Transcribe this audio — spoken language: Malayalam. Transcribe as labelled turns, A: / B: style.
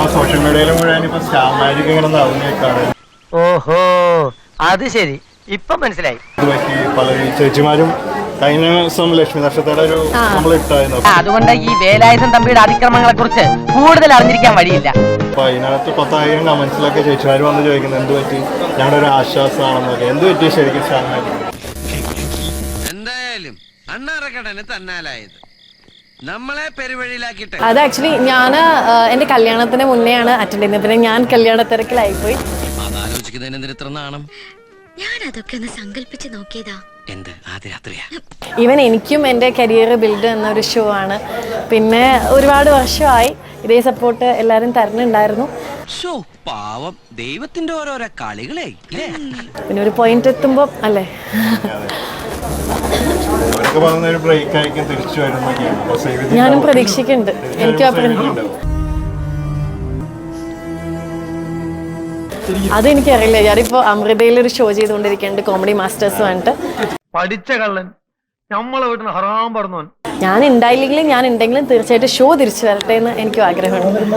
A: ആ സോഷ്യൽ മീഡിയയിൽ മുഴുവൻ ഇപ്പൊ സ്റ്റാർ മാജിക് ഇങ്ങനെ നടന്നേക്കാണ്.
B: ഓഹോ അത് ശരി. ഇപ്പൊ മനസ്സിലായി.
A: ഇത് പറ്റി പല ചേച്ചിമാരും കഴിഞ്ഞ ദിവസം ലക്ഷ്മി നക്ഷത്രയുടെ ഒരു നമ്മൾ ഇട്ടായിരുന്നു.
B: അതുകൊണ്ട് ഈ വേലായുധം തമ്പിയുടെ അതിക്രമങ്ങളെ കുറിച്ച് കൂടുതൽ അറിഞ്ഞിരിക്കാൻ വഴിയില്ല.
A: അപ്പൊ അതിനകത്ത് പത്തായിരം കമന്റ്സിലൊക്കെ ചേച്ചിമാർ വന്ന് ചോദിക്കുന്നത് എന്ത് പറ്റി? ഞങ്ങളുടെ ഒരു ആശ്വാസമാണെന്നൊക്കെ. എന്ത് പറ്റി ശരിക്കും സ്റ്റാർ മാജിക്
C: എന്തായാലും അണ്ണാറക്കടന് തന്നാലായത്. നമ്മളെ പെരുവഴിയിലാക്കിട്ട്
D: അത് ആക്ച്വലി ഞാൻ എന്റെ കല്യാണത്തിന് മുന്നെയാണ് അറ്റൻഡ് ചെയ്യുന്നത്. പിന്നെ ഞാൻ കല്യാണ
C: തിരക്കിലായി പോയി. ഇത്ര നാണം?
E: ഞാൻ അതൊക്കെ ഒന്ന് സങ്കല്പിച്ച് നോക്കിയതാ.
C: എന്ത്? ആദ്യ രാത്രിയാ?
D: ഈവൻ എനിക്കും എന്റെ കരിയർ ബിൽഡ് എന്നൊരു ഷോ ആണ്. പിന്നെ ഒരുപാട് വർഷമായി ഇതേ സപ്പോർട്ട് എല്ലാരും തരണുണ്ടായിരുന്നു
C: ഷോ പാവം. ദൈവത്തിന്റെ ഓരോരോ കളികളെ
D: പിന്നെ ഒരു പോയിന്റ് എത്തുമ്പോൾ അല്ലേ?
A: അവരൊക്കെ പറയുന്ന ഒരു ബ്രേക്ക് ആയിരിക്കും തിരിച്ചു വരുന്നൊക്കെയാണ് അപ്പൊ സേവിതി
D: ഞാനും. പ്രതീക്ഷിക്കുന്നുണ്ട്. എനിക്ക് അതെനിക്കറിയില്ല. ഞാനിപ്പോ അമൃതയിൽ ഒരു ഷോ ചെയ്തുകൊണ്ടിരിക്കുന്നുണ്ട് കോമഡി മാസ്റ്റേഴ്സ് പറഞ്ഞിട്ട്.
F: പഠിച്ച കള്ളൻ. നമ്മളെ വീട്ടിൽ ഹറാം പറഞ്ഞു
D: ഞാൻ ഉണ്ടായില്ലെങ്കിലും ഞാൻ ഉണ്ടെങ്കിലും തീർച്ചയായിട്ടും ഷോ തിരിച്ചു വരട്ടെ എന്ന് എനിക്കും ആഗ്രഹമുണ്ട്.